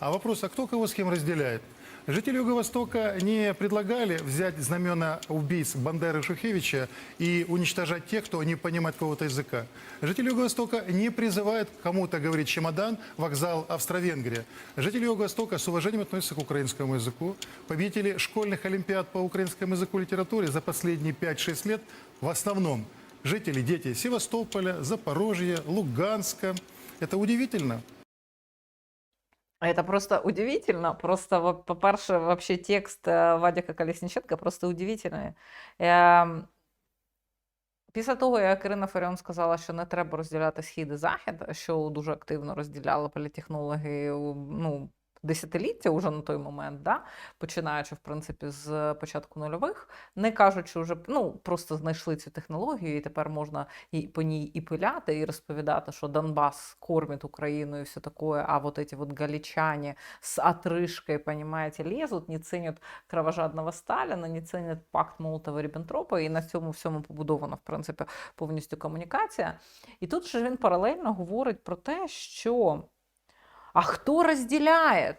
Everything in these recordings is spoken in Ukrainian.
А вопрос, а кто кого с кем разделяет? Жители Юго-Востока не предлагали взять знамена убийц Бандеры Шухевича и уничтожать тех, кто не понимает какого-то языка. Жители Юго-Востока не призывают кому-то говорить чемодан, вокзал, Австро-Венгрия. Жители Юго-Востока с уважением относятся к украинскому языку. Победители школьных олимпиад по украинскому языку и литературе за последние 5-6 лет в основном жители, дети Севастополя, Запорожья, Луганска. Это удивительно. Это просто удивительно. Просто, по-перше, вообще текст Вадика Вадіка Колесніченка просто удивительний. Після того, як Ірина Фаріон сказала, що не треба розділяти схід і захід, що дуже активно розділяли політехнологи ну, десятиліття уже на той момент, да? починаючи, в принципі, з початку нульових, не кажучи вже, ну, просто знайшли цю технологію, і тепер можна і по ній і пиляти, і розповідати, що Донбас кормить Україну і все такое, а вот эти вот галичане с отрыжкой, понимаете, лезут, не ценят кровожадного Сталіна, не ценять пакт Молотова-Ріббентропа, і на цьому всьому побудована, в принципі, повністю комунікація. І тут же він паралельно говорить про те, що а хто розділяє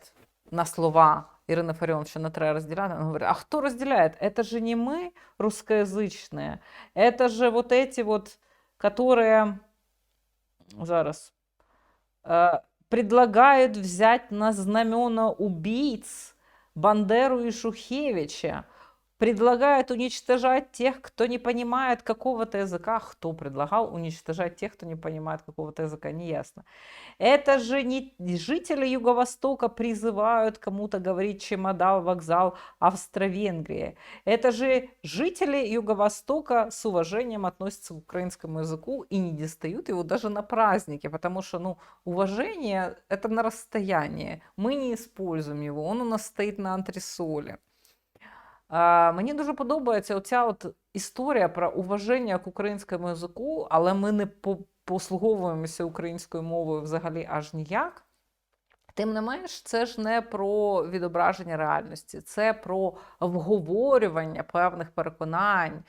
на слова Ірини Фаріон, що не треба розділяти, він говорить, а хто розділяє? Это же не ми, русскоязычные, это же вот эти вот, которые зараз э, предлагают взять на знамена убийц Бандеру и Шухевича, предлагают уничтожать тех, кто не понимает какого-то языка. Кто предлагал уничтожать тех, кто не понимает какого-то языка, неясно. Это же не жители Юго-Востока призывают кому-то говорить чемодан, вокзал, Австро-Венгрия. Это же жители Юго-Востока с уважением относятся к украинскому языку и не достают его даже на праздники, потому что, ну, уважение – это на расстоянии. Мы не используем его, он у нас стоит на антресолі. Мені дуже подобається оця от історія про уваження к українському язику, але ми не по- послуговуємося українською мовою взагалі аж ніяк. Тим не менш, це ж не про відображення реальності, це про вговорювання певних переконань,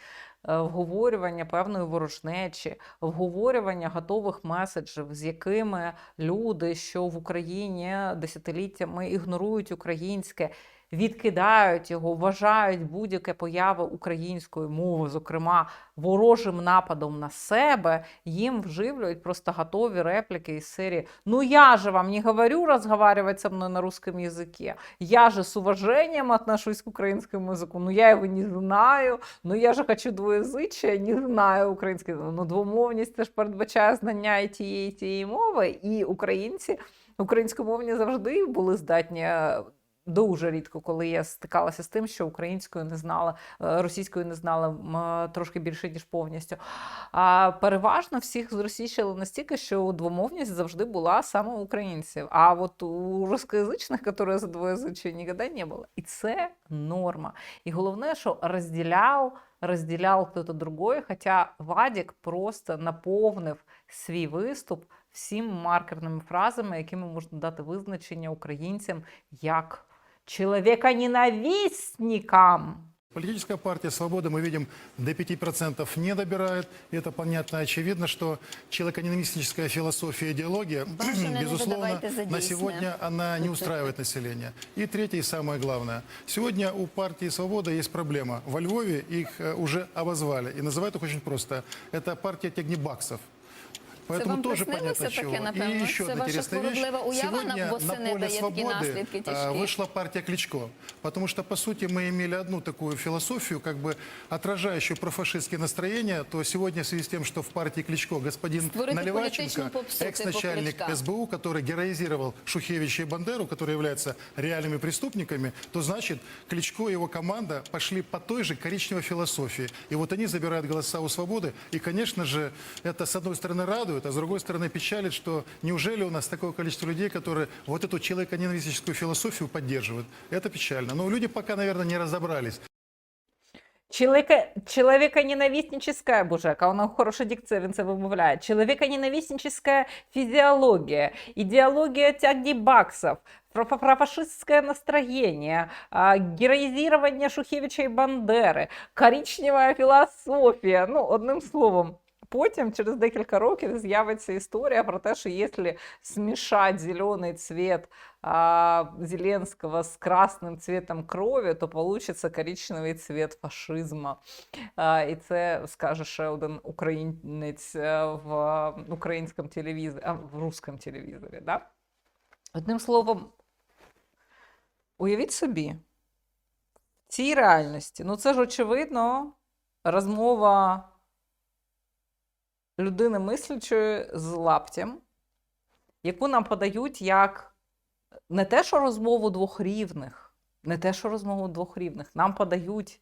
е, вговорювання певної ворожнечі, вговорювання готових меседжів, з якими люди, що в Україні десятиліттями ігнорують українське, відкидають його, вважають будь-яке появи української мови, зокрема ворожим нападом на себе, їм вживлюють просто готові репліки із серії «Ну я же вам не говорю разговаривать со мной на русском языке, я же с уважением отношусь к украинскому языку, ну я его не знаю, ну я же хочу двоязичия, не знаю український язик». Ну двомовність це передбачає знання і тієї, і тієї мови, і українці, українськомовні завжди були здатні Дуже рідко, коли я стикалася з тим, що українською не знала, е, російською не знала е, трошки більше, ніж повністю. А переважно всіх зросійщили настільки, що двомовність завжди була саме українців. А от у русскоязичних, які за двоязичі, ніколи не було. І це норма. І головне, що розділяв, розділяв хтось другой, хоча Вадік просто наповнив свій виступ всім маркерними фразами, якими можна дати визначення українцям як чоловіконенависникам. Политическая партия «Свобода», мы видим, до 5% не добирает. И это понятно и очевидно, что человеконенавистническая философия, идеология, безусловно, на сегодня она не устраивает население. И третье и самое главное. Сегодня у партии «Свобода» есть проблема. Во Львове их э, уже обозвали. И называют их очень просто. Это партия тягнебаксов. Поэтому вам тоже приснилося понятно, таке, чего. напевно? И еще Це одна ваша интересная вещь. хвороблива уява нам Сегодня восени на поле дає такі свободы наслідки э, тяжкі. вышла партия Кличко. Потому что, по сути, мы имели одну такую философию, как бы отражающую профашистские настроения, то сегодня в связи с тем, что в партии Кличко господин Створити Наливайченко, політичну попсу типу экс-начальник Кличка. СБУ, который героизировал Шухевича и Бандеру, которые являются реальными преступниками, то значит, Кличко и его команда пошли по той же коричневой философии. И вот они забирают голоса у свободы. И, конечно же, это, с одной стороны, радует, а с другой стороны, печалит, что неужели у нас такое количество людей, которые вот эту человеконенавистическую философию поддерживают. Это печально. Но люди пока, наверное, не разобрались. Чоловіка, чоловіконенависническая, боже, яка вона хороша дикція, він це вимовляє. Чоловіконенависническая физиология, идеология тяги баксов, профашистское настроение, а, героизирование Шухевича и Бандеры, коричневая философия, ну, одним словом. потім, через декілька років, з'явиться історія про те, що якщо смішати зелений цвет а, Зеленського з красним цветом крові, то получиться коричневий цвет фашизму. А, і це скаже ще один українець е, в українському телевізорі, а, в русскому телевізорі. Да? Одним словом, уявіть собі, в цій реальності, ну це ж очевидно розмова людини мислячої з лаптем, яку нам подають як не те, що розмову двох рівних, не те, що розмову двох рівних, нам подають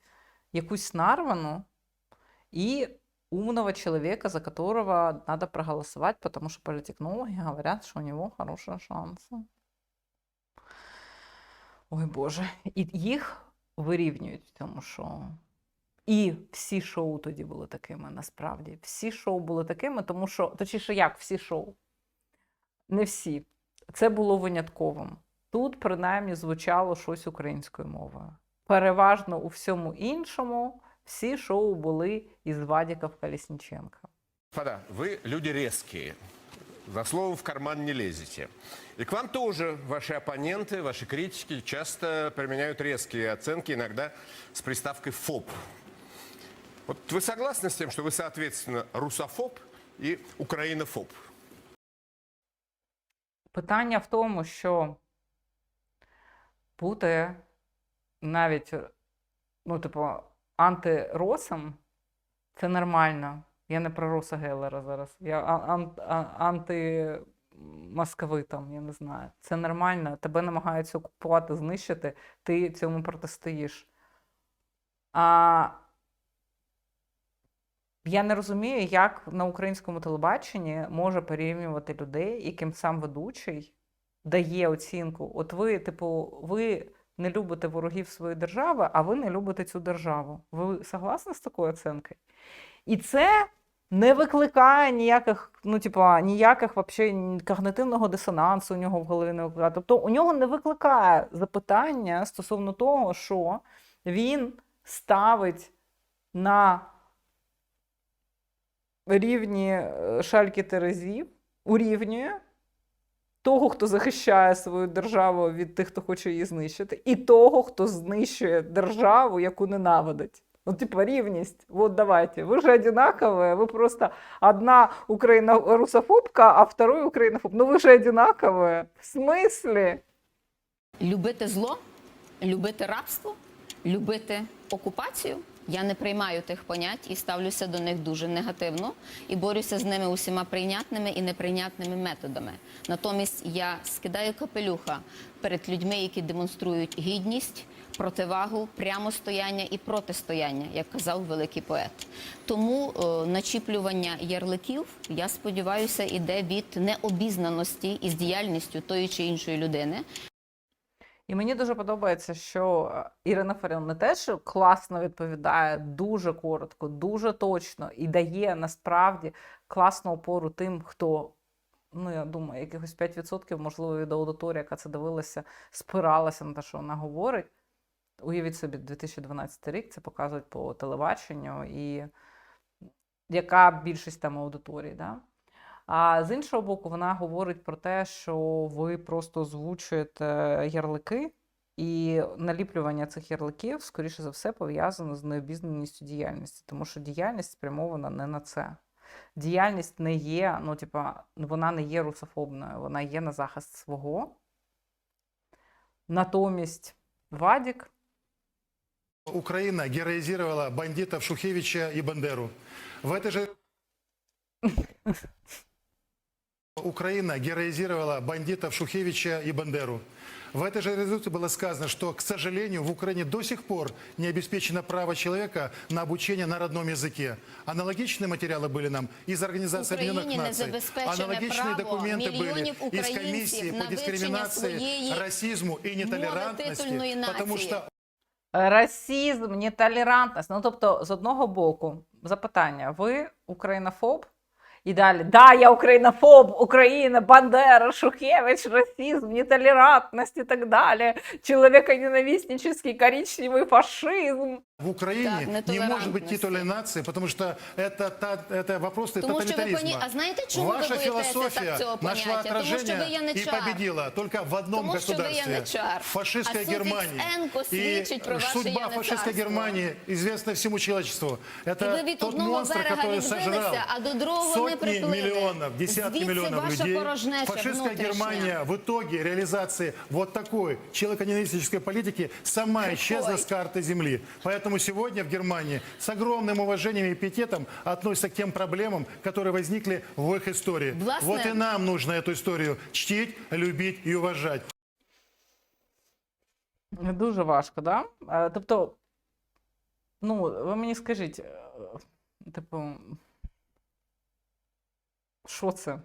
якусь нарвану и умного человека, за которого надо проголосовать, потому что политтехнологи говорят, что у него хорошие шансы. Ой Боже. І їх вирівнюють цьому шоу. І всі шоу тоді були такими, насправді. Всі шоу були такими, тому що, точніше, як всі шоу? Не всі. Це було винятковим. Тут, принаймні, звучало щось українською мовою. Переважно у всьому іншому всі шоу були із Вадіка Колесніченка. Господа, вы люди резкие. За словом в карман не лезете. И к вам тоже ваши оппоненты, ваши критики часто применяют резкие оценки, иногда с приставкой «фоб». Вот вы согласны с тем, что вы, соответственно, русофоб и украинофоб? Питання в тому, що бути навіть, ну, типу, антиросом це нормально. Я не про Роса Геллера зараз. Я а- ан- а- антимосковитом, я не знаю. Це нормально. Тебе намагаються окупувати, знищити, ти цьому протистоїш. А я не розумію, як на українському телебаченні може порівнювати людей, яким сам ведучий дає оцінку. От ви, типу, ви не любите ворогів своєї держави, а ви не любите цю державу. Ви согласні з такою оцінкою? І це не викликає ніяких, ну, типу, ніяких вообще когнитивного дисонансу у нього в голові не викликає. Тобто у нього не викликає запитання стосовно того, що він ставить на рівні е, шальки терезів, урівнює того, хто захищає свою державу від тих, хто хоче її знищити, і того, хто знищує державу, яку ненавидить. Ну, типа, рівність. Вот давайте. Вы же одинаковые. Вы просто одна украино русофобка, а второй украинофоб. Ну вы же одинаковые. В смысле? любити зло, любити рабство, любити окупацію. Я не приймаю тих понять і ставлюся до них дуже негативно і борюся з ними усіма прийнятними і неприйнятними методами. Натомість я скидаю капелюха перед людьми, які демонструють гідність, противагу, прямостояння і протистояння, як казав великий поет. Тому е, начіплювання ярликів, я сподіваюся, іде від необізнаності із діяльністю тої чи іншої людини. І мені дуже подобається, що е, Ірина Фаріон не те, що класно відповідає дуже коротко, дуже точно і дає насправді класну опору тим, хто. Ну, я думаю, якихось 5%, можливо, від аудиторії, яка це дивилася, спиралася на те, що вона говорить. Уявіть собі, 2012 рік це показують по телебаченню, і яка більшість там аудиторії. Да? А з іншого боку, вона говорить про те, що ви просто озвучуєте ярлики, і наліплювання цих ярликів, скоріше за все, пов'язано з необізнаністю діяльності, тому що діяльність спрямована не на це. Діяльність не є, ну, типа, вона не є русофобною, вона є на захист свого. Натомість Вадік Украина героизировала бандитов Шухевича и Бандеру. В этой же... Украина героизировала бандитов Шухевича и Бандеру. В этой же резолюции было сказано, что, к сожалению, в Украине до сих пор не обеспечено право человека на обучение на родном языке. Аналогичные материалы были нам из Организации Україні Объединенных не Наций. забезпечене Аналогичные право документы были мільйонів из українців комиссии на по вивчення дискриминации, своєї расизму и нетолерантности. титульної Потому нації. что Расізм, нетолерантність. Ну, тобто, з одного боку, запитання: ви українофоб? І далі, да, я українофоб, Україна, Бандера, Шухевич, расизм, нетолерантність і так далі. Чоловіконенависнический коричневий фашизм. в Украине Так, не может быть нетолерантности. титульной нации, потому что это, та, это вопросы Тому що ви тоталитаризма. поні... А знаєте, чому Ваша ви боїтеся философия так цього нашла поняття? Тому що ви отражение яничар. и победила только в одном Тому що ви государстве. яничар. В фашистской А суфікс Германии. «енко» И свідчить про ваше судьба яничарство. фашистской Германии известна всему человечеству. І ви Это від тот одного монстр, берега который відбилися, сожрал а до другого не сотни приплили. миллионов, десятки Звідси миллионов ваша людей. порожнеча Фашистская внутрішня. Германия в итоге реализации вот такой человеконенавистической политики сама исчезла с карты земли. Поэтому сегодня в Германии с огромным уважением и пиететом относятся к тем проблемам, которые возникли в их истории. Властне- Вот и нам нужно эту историю чтить, любить и уважать. Дуже важко, да? Е, Тобто, ну, ви мені скажіть, типу, що це?